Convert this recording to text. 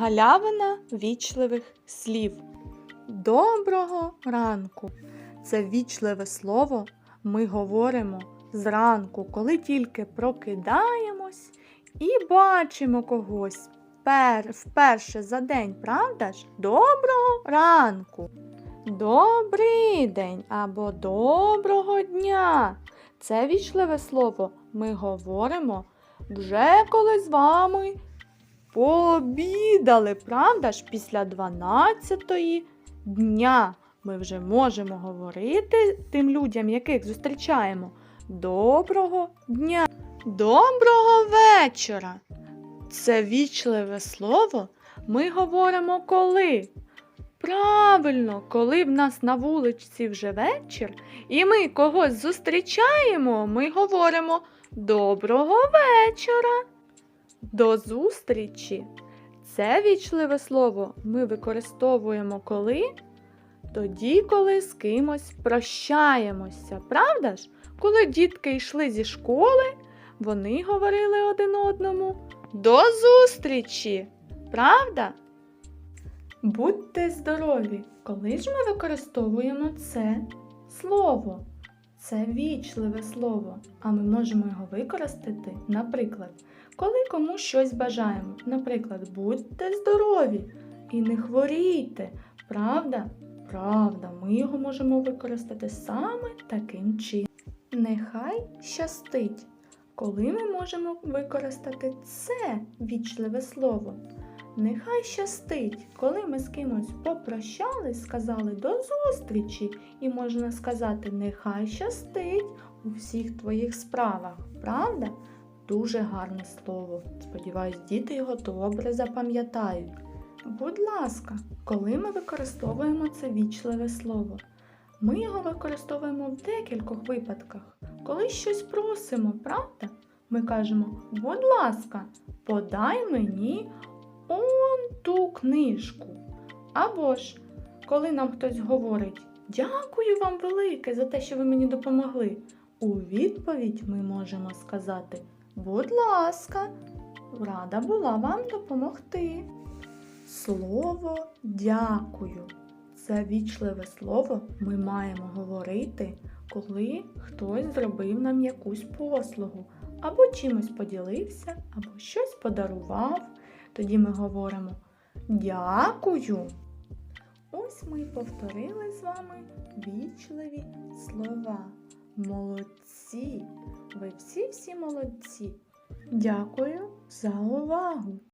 Галявина вічливих слів. Доброго ранку. Це вічливе слово ми говоримо зранку, коли тільки прокидаємось і бачимо когось пер, вперше за день, правда ж? Доброго ранку. Добрий день або доброго дня. Це вічливе слово ми говоримо вже коли з вами пообідали, правда ж, після 12-ї дня. Ми вже можемо говорити тим людям, яких зустрічаємо. Доброго дня! Доброго вечора! Це вічливе слово ми говоримо коли? Правильно, коли в нас на вулиці вже вечір, і ми когось зустрічаємо, ми говоримо Доброго вечора! До зустрічі! Це вічливе слово ми використовуємо коли? Тоді, коли з кимось прощаємося, правда ж? Коли дітки йшли зі школи, вони говорили один одному До зустрічі! Правда? Будьте здорові! Коли ж ми використовуємо це слово? Це вічливе слово, а ми можемо його використати, наприклад, коли комусь щось бажаємо. Наприклад, будьте здорові і не хворійте. Правда? Правда, ми його можемо використати саме таким чином. Нехай щастить. Коли ми можемо використати це вічливе слово? Нехай щастить, коли ми з кимось попрощались, сказали до зустрічі, і можна сказати, нехай щастить у всіх твоїх справах, правда? Дуже гарне слово. Сподіваюсь, діти його добре запам'ятають. Будь ласка, коли ми використовуємо це вічливе слово? Ми його використовуємо в декількох випадках. Коли щось просимо, правда? Ми кажемо, будь ласка, подай мені он ту книжку. Або ж, коли нам хтось говорить Дякую вам велике за те, що ви мені допомогли. У відповідь ми можемо сказати Будь ласка, рада була вам допомогти. Слово дякую. Це вічливе слово ми маємо говорити, коли хтось зробив нам якусь послугу, або чимось поділився, або щось подарував. Тоді ми говоримо дякую. Ось ми повторили з вами вічливі слова. Молодці! Ви всі-всі молодці. Дякую за увагу!